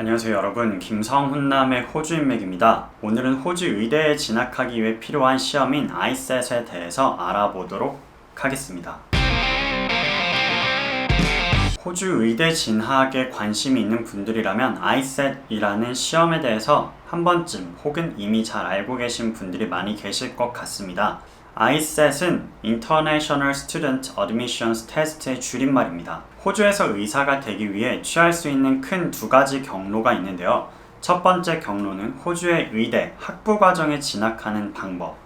안녕하세요 여러분. 김성 훈남의 호주인맥입니다. 오늘은 호주 의대에 진학하기 위해 필요한 시험인 아이셋에 대해서 알아보도록 하겠습니다. 호주 의대 진학에 관심이 있는 분들이라면 아이셋이라는 시험에 대해서 한 번쯤 혹은 이미 잘 알고 계신 분들이 많이 계실 것 같습니다 ISET은 International Student Admissions Test의 줄임말입니다. 호주에서 의사가 되기 위해 취할 수 있는 큰 두 가지 경로가 있는데요. 첫 번째 경로는 호주의 의대 학부 과정에 진학하는 방법.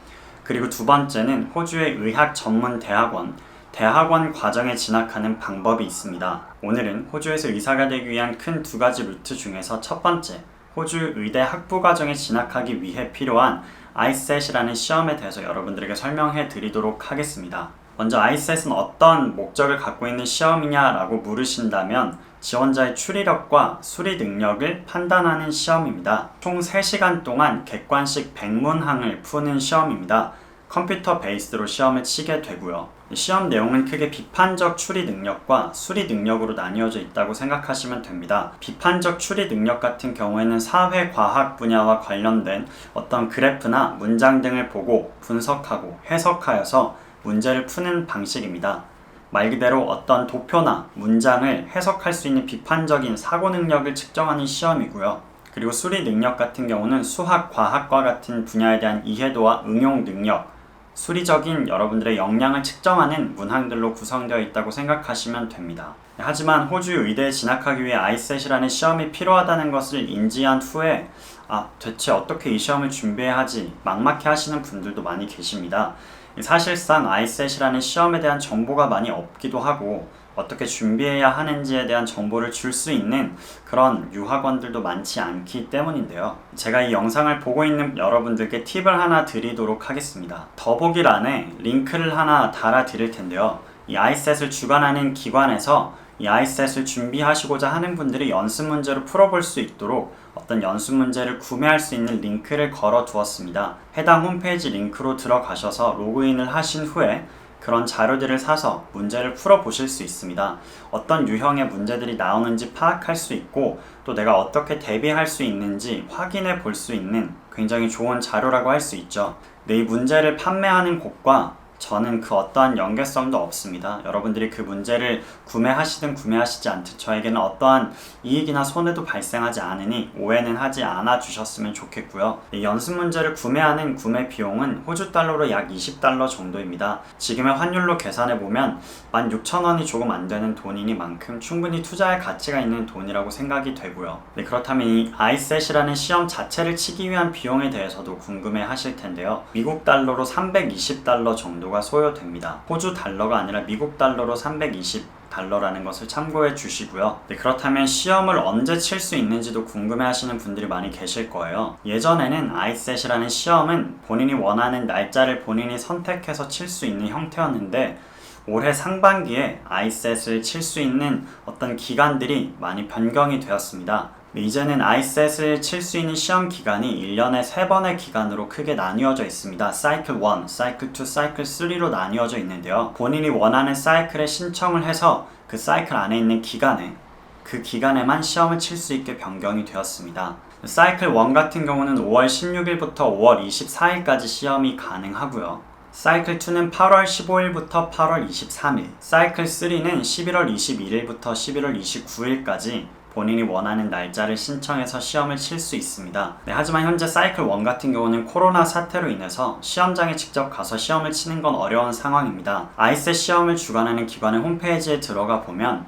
그리고 두 번째는 호주의 의학 전문 대학원 대학원 과정에 진학하는 방법이 있습니다. 오늘은 호주에서 의사가 되기 위한 큰 두 가지 루트 중에서 첫 번째, 호주 의대 학부 과정에 진학하기 위해 필요한 아이셋이라는 시험에 대해서 여러분들에게 설명해 드리도록 하겠습니다. 먼저 아이셋은 어떤 목적을 갖고 있는 시험이냐라고 물으신다면 지원자의 추리력과 수리 능력을 판단하는 시험입니다. 총 3시간 동안 객관식 100문항을 푸는 시험입니다. 컴퓨터 베이스로 시험을 치게 되고요. 시험 내용은 크게 비판적 추리 능력과 수리 능력으로 나뉘어져 있다고 생각하시면 됩니다. 비판적 추리 능력 같은 경우에는 사회 과학 분야와 관련된 어떤 그래프나 문장 등을 보고 분석하고 해석하여서 문제를 푸는 방식입니다. 말 그대로 어떤 도표나 문장을 해석할 수 있는 비판적인 사고 능력을 측정하는 시험이고요. 그리고 수리 능력 같은 경우는 수학, 과학과 같은 분야에 대한 이해도와 응용 능력, 수리적인 여러분들의 역량을 측정하는 문항들로 구성되어 있다고 생각하시면 됩니다. 하지만 호주 의대에 진학하기 위해 아이셋이라는 시험이 필요하다는 것을 인지한 후에 아, 대체 어떻게 이 시험을 준비해야 하지 막막해 하시는 분들도 많이 계십니다. 사실상 아이셋이라는 시험에 대한 정보가 많이 없기도 하고 어떻게 준비해야 하는지에 대한 정보를 줄 수 있는 그런 유학원들도 많지 않기 때문인데요. 제가 이 영상을 보고 있는 여러분들께 팁을 하나 드리도록 하겠습니다. 더보기란에 링크를 하나 달아 드릴 텐데요. 이 아이셋을 주관하는 기관에서 이 아이셋을 준비하시고자 하는 분들이 연습 문제로 풀어볼 수 있도록 어떤 연습 문제를 구매할 수 있는 링크를 걸어 두었습니다. 해당 홈페이지 링크로 들어가셔서 로그인을 하신 후에 그런 자료들을 사서 문제를 풀어 보실 수 있습니다. 어떤 유형의 문제들이 나오는지 파악할 수 있고 또 내가 어떻게 대비할 수 있는지 확인해 볼 수 있는 굉장히 좋은 자료라고 할 수 있죠. 네, 이 문제를 판매하는 곳과 저는 그 어떠한 연계성도 없습니다. 여러분들이 그 문제를 구매하시든 구매하시지 않든 저에게는 어떠한 이익이나 손해도 발생하지 않으니 오해는 하지 않아 주셨으면 좋겠고요. 연습 문제를 구매하는 구매 비용은 호주 달러로 약 20달러 정도입니다. 지금의 환율로 계산해 보면 16,000원이 조금 안 되는 돈이니만큼 충분히 투자할 가치가 있는 돈이라고 생각이 되고요. 네, 그렇다면 이 아이셋이라는 시험 자체를 치기 위한 비용에 대해서도 궁금해 하실 텐데요. 미국 달러로 320달러 정도 달러가 소요됩니다. 호주 달러가 아니라 미국 달러로 320 달러라는 것을 참고해 주시고요. 네, 그렇다면 시험을 언제 칠 수 있는지도 궁금해 하시는 분들이 많이 계실 거예요. 예전에는 아이셋이라는 시험은 본인이 원하는 날짜를 본인이 선택해서 칠 수 있는 형태였는데 올해 상반기에 아이셋을 칠 수 있는 어떤 기간들이 많이 변경이 되었습니다. 이제는 아이셋을 칠 수 있는 시험 기간이 1년에 3번의 기간으로 크게 나뉘어져 있습니다. 사이클 1, 사이클 2, 사이클 3로 나뉘어져 있는데요. 본인이 원하는 사이클에 신청을 해서 그 사이클 안에 있는 기간에 그 기간에만 시험을 칠 수 있게 변경이 되었습니다. 사이클 1 같은 경우는 5월 16일부터 5월 24일까지 시험이 가능하고요. 사이클 2는 8월 15일부터 8월 23일, 사이클 3는 11월 21일부터 11월 29일까지 본인이 원하는 날짜를 신청해서 시험을 칠 수 있습니다. 네, 하지만 현재 사이클 1 같은 경우는 코로나 사태로 인해서 시험장에 직접 가서 시험을 치는 건 어려운 상황입니다. 아이셋 시험을 주관하는 기관의 홈페이지에 들어가 보면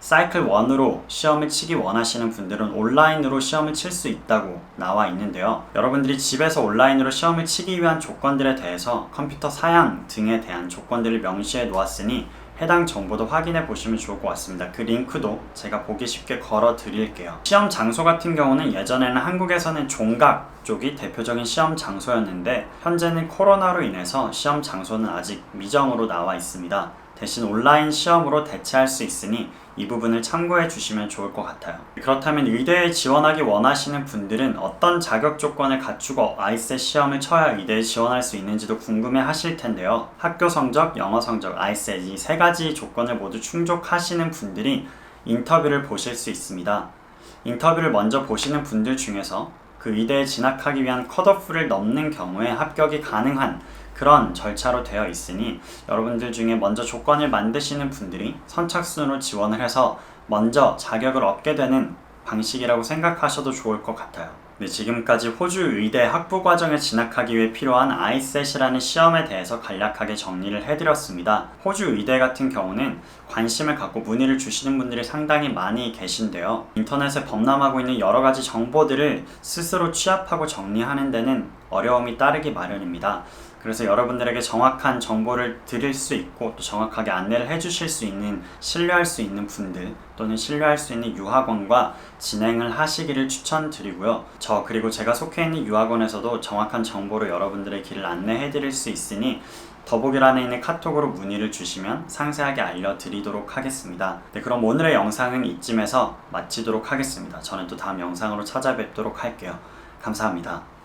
사이클 1으로 시험을 치기 원하시는 분들은 온라인으로 시험을 칠 수 있다고 나와 있는데요. 여러분들이 집에서 온라인으로 시험을 치기 위한 조건들에 대해서 컴퓨터 사양 등에 대한 조건들을 명시해 놓았으니 해당 정보도 확인해 보시면 좋을 것 같습니다. 그 링크도 제가 보기 쉽게 걸어 드릴게요. 시험 장소 같은 경우는 예전에는 한국에서는 종각 쪽이 대표적인 시험 장소였는데 현재는 코로나로 인해서 시험 장소는 아직 미정으로 나와 있습니다. 대신 온라인 시험으로 대체할 수 있으니 이 부분을 참고해 주시면 좋을 것 같아요. 그렇다면 의대에 지원하기 원하시는 분들은 어떤 자격 조건을 갖추고 아이셋 시험을 쳐야 의대에 지원할 수 있는지도 궁금해 하실 텐데요. 학교 성적, 영어 성적, 아이셋 이 세 가지 조건을 모두 충족하시는 분들이 인터뷰를 보실 수 있습니다. 인터뷰를 먼저 보시는 분들 중에서 그 의대에 진학하기 위한 컷오프를 넘는 경우에 합격이 가능한 그런 절차로 되어 있으니 여러분들 중에 먼저 조건을 만드시는 분들이 선착순으로 지원을 해서 먼저 자격을 얻게 되는 방식이라고 생각하셔도 좋을 것 같아요. 네, 지금까지 호주 의대 학부 과정에 진학하기 위해 필요한 아이셋이라는 시험에 대해서 간략하게 정리를 해드렸습니다. 호주 의대 같은 경우는 관심을 갖고 문의를 주시는 분들이 상당히 많이 계신데요. 인터넷에 범람하고 있는 여러 가지 정보들을 스스로 취합하고 정리하는 데는 어려움이 따르기 마련입니다. 그래서 여러분들에게 정확한 정보를 드릴 수 있고 또 정확하게 안내를 해주실 수 있는 신뢰할 수 있는 분들 또는 신뢰할 수 있는 유학원과 진행을 하시기를 추천드리고요. 저 그리고 제가 속해 있는 유학원에서도 정확한 정보로 여러분들의 길을 안내해 드릴 수 있으니 더보기란에 있는 카톡으로 문의를 주시면 상세하게 알려드리도록 하겠습니다. 네, 그럼 오늘의 영상은 이쯤에서 마치도록 하겠습니다. 저는 또 다음 영상으로 찾아뵙도록 할게요. 감사합니다.